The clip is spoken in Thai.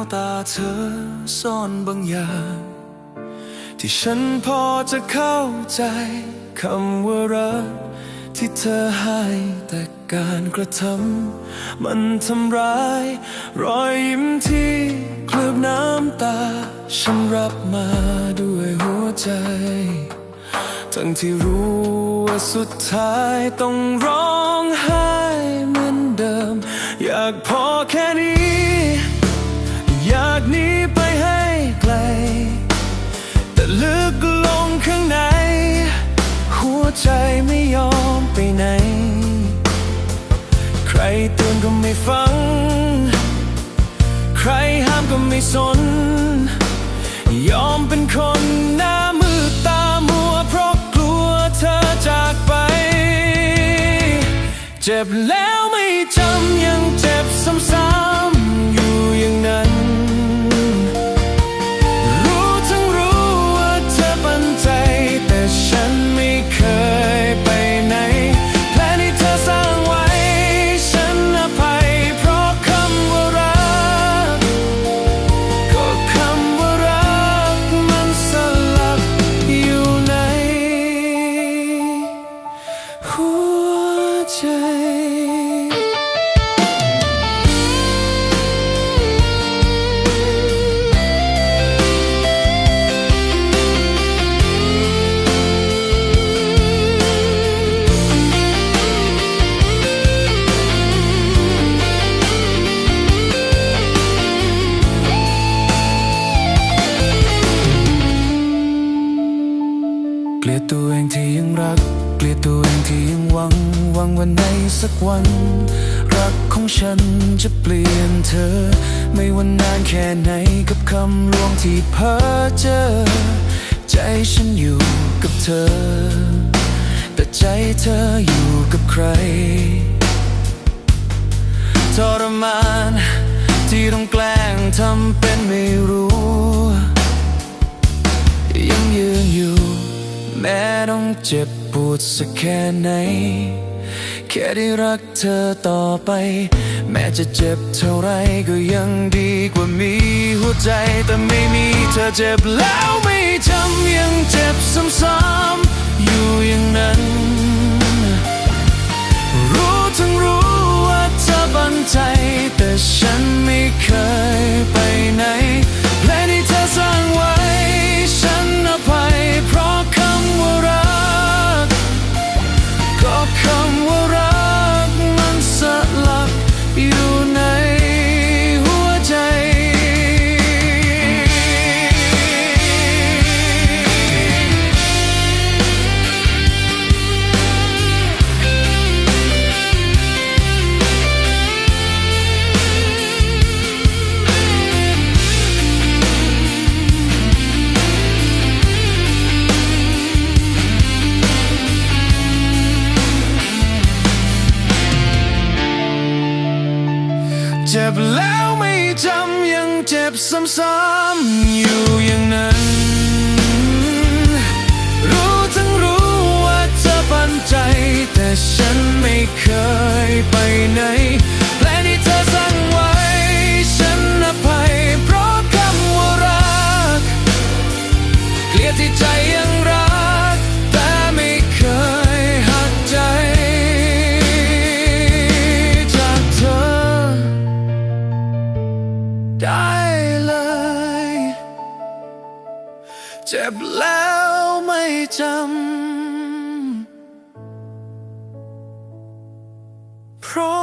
วตาเธอซ่อนบางอย่าง ที่ฉันพอจะเข้าใจคำว่ารักที่เธอให้แต่การกระทำมันทำร้าย รอยยิ้มที่เคลือบน้ำตา ฉันรับมาด้วยหัวใจ ทั้งที่รู้ว่าสุดท้ายต้องร้องไห้เหมือนเดิม อยากพอแค่นี้ ไม่ฟัง ใครห้ามก็ไม่สน ยอมเป็นคนหน้ามือตามัว เพราะกลัวเธอจากไป เจ็บแล้วไม่จำยังเจ็บซ้ำ ใจเกลียดตัวเองที่ยังรัก กลียดตัวเองที่ยังหวังหวังวันในสักวัน รักของฉันจะเปลี่ยนเธอ ไม่ว่านานแค่ไหนกับคำลวงที่เพ้อเจอ ใจฉันอยู่กับเธอ แต่ใจเธออยู่กับใครทรมานที่ต้องแกล้งทำเป็นไม่รู้ ยังยืนอยู่ แม้ต้องเจ็บ ปวดสักแค่ไหน แค่ได้รักเธอต่อไป แม้จะเจ็บเท่าไรก็ยังดีกว่ามีหัวใจแต่ไม่มีเธอเจ็บแล้วไม่จำยังเจ็บซ้ำๆ บแล้วไม่จำยังเจ็บซ้ำๆอยู่อย่างนั้น รู้ทั้งรู้ว่าเธอปันใจ แต่ฉันไม่เคยไปไหนแผลที่เธอสร้างไว้ ฉันอภัยเพราะคำว่ารัก เกลียดที่ใจยัง เจ็บแล้วไม่จำเพราะ